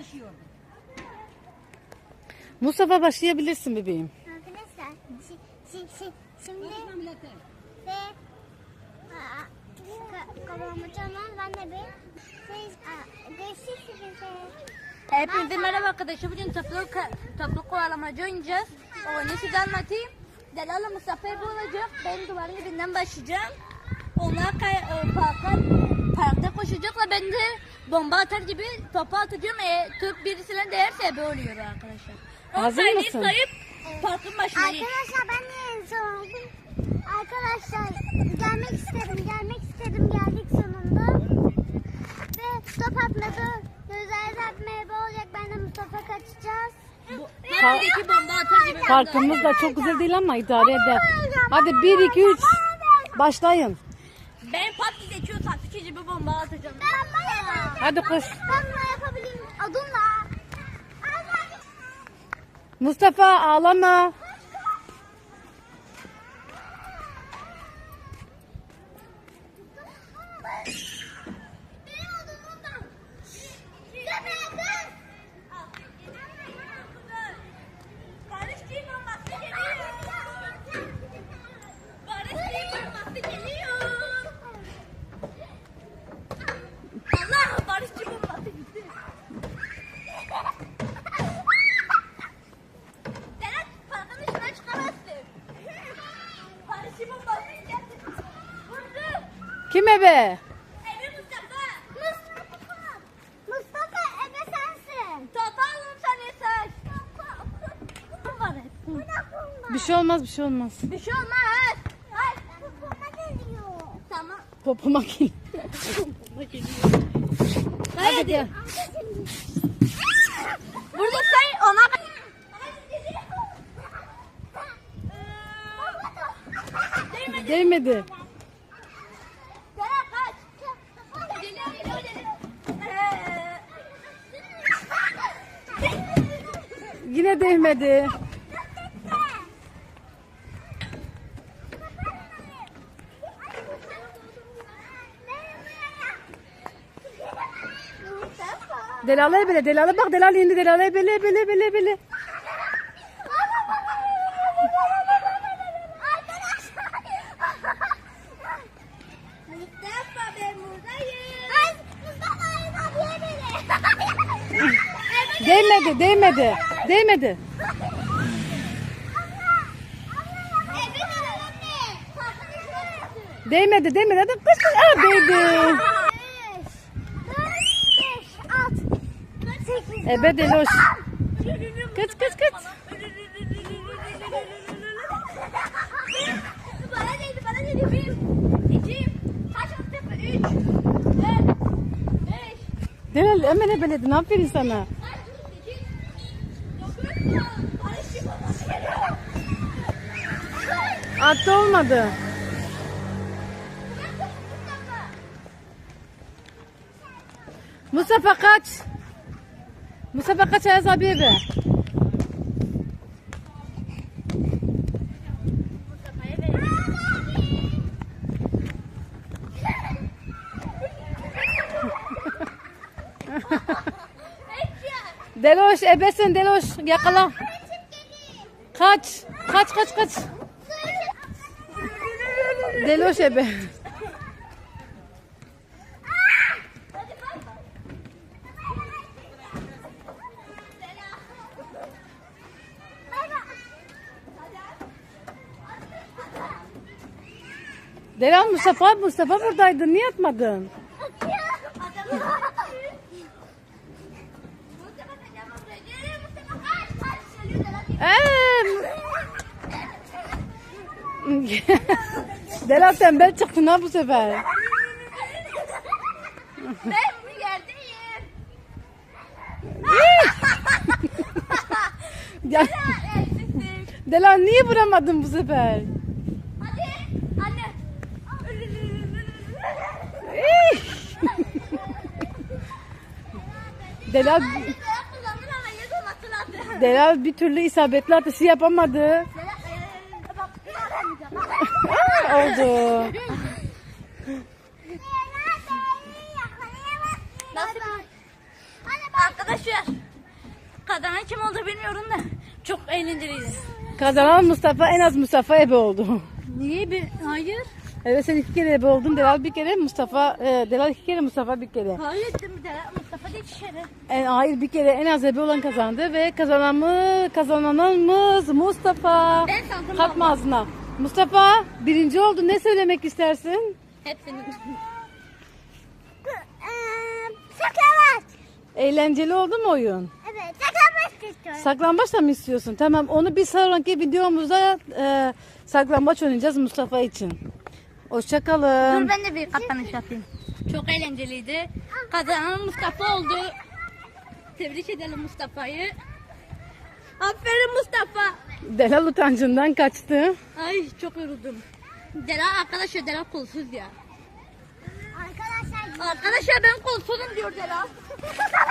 çalışıyordu. Mustafa başlayabilirsin bebeğim. Arkadaşlar şi- şi- şi- şimdi millete. ve kafamı çalan ben de bir siz aa, görüşürüz. Hepinize merhaba arkadaşlar. Bugün toplu, toplu kovalamacı oynayacağız. Oyunu size anlatayım. Delala Mustafa olacak. Ben duvarın dibinden başlayacağım. Onlar kay, e, parka, parkta koşacaklar. Ben de bomba atar gibi topu atacağım. E, top birisine değerse ebe oluyor arkadaşlar. Hazır saniye mısın? sayıp parkın başına. Arkadaşlar ben niye insan oldum? Arkadaşlar gelmek istedim, gelmek istedim, geldik sonunda. Ve top atladı. Gözler atmaya olacak. Ben de Mustafa kaçacağız. Parktaki bomba atar gibi. Parkımız da çok güzel değil ama idare eder. Hadi 1 2 3 başlayın. Gibi bomba atacağım. Ben bunu Hadi koş. Ben bunu yapabilirim. Adımla. Mustafa ağlama. Kime be? Evi Mustafa. Mustafa. Mustafa ebe sensin. Topa alın sen yeter. Bir şey olmaz bir şey olmaz. Bir şey olmaz. Hayır. Popoma geliyor. Tamam. Popoma gel. Hadi gel. Burada sen ona Değmedi. Serap kaç. Geliyor geliyor geliyor. Yine değmedi. Delala bile Delala bak Delala indi Delala bile bile bile bile. Değmedi değmedi. Değmedi. Değmedi değmedi. Hadi kış kış. Aa değdi. Ebe Deloş. Kıç kıç kıç. Bana değdi bana değdi. Bir, iki, kaç Mustafa? Üç, dört, beş, Delal hemen ebeledin. Aferin sana. Attı olmadı. Mustafa kaç. Mustafa kaç Ayaz be. Deloş ebesin Deloş yakala. Kaç. Kaç kaç kaç. Deloş ebe. Delal Mustafa Mustafa buradaydı. Niye atmadın? Eee. Delal tembel çıktın ha bu sefer. Ben bu yerdeyim. Gel. Delal niye vuramadın bu sefer? Hadi. Anne. Hatırlattı. Delal bir türlü isabetli atışı yapamadı. Serap eee, bak bir daha atamayacağım. Oldu. Nasıl? Arkadaşlar kazanan kim oldu bilmiyorum da çok eğlenceliydi. Kazanan Mustafa en az Mustafa ebe oldu. Niye bir hayır? Evet sen iki kere ebe oldun. Delal bir kere Mustafa, e, Delal iki kere Mustafa bir kere. Hayır dedim de Mustafa değil şere. En, hayır bir kere en az ebe olan kazandı ve kazananımız, kazananımız Mustafa. Ben sandım Kalkma ağzına. Mustafa birinci oldu. Ne söylemek istersin? Hepsinin. Ee, saklambaç. Eğlenceli oldu mu oyun? Evet saklambaç istiyorum. Saklambaç da mı istiyorsun? Tamam onu bir sonraki videomuzda e, saklambaç oynayacağız Mustafa için. Hoşçakalın. Dur ben de bir kapanış yapayım. Çok eğlenceliydi. Kazanan Mustafa oldu. Tebrik edelim Mustafa'yı. Aferin Mustafa. Delal utancından kaçtı. Ay çok yoruldum. Dela arkadaşlar Dela kolsuz ya. Arkadaşlar Arkadaşlar ben kolsuzum diyor Dela.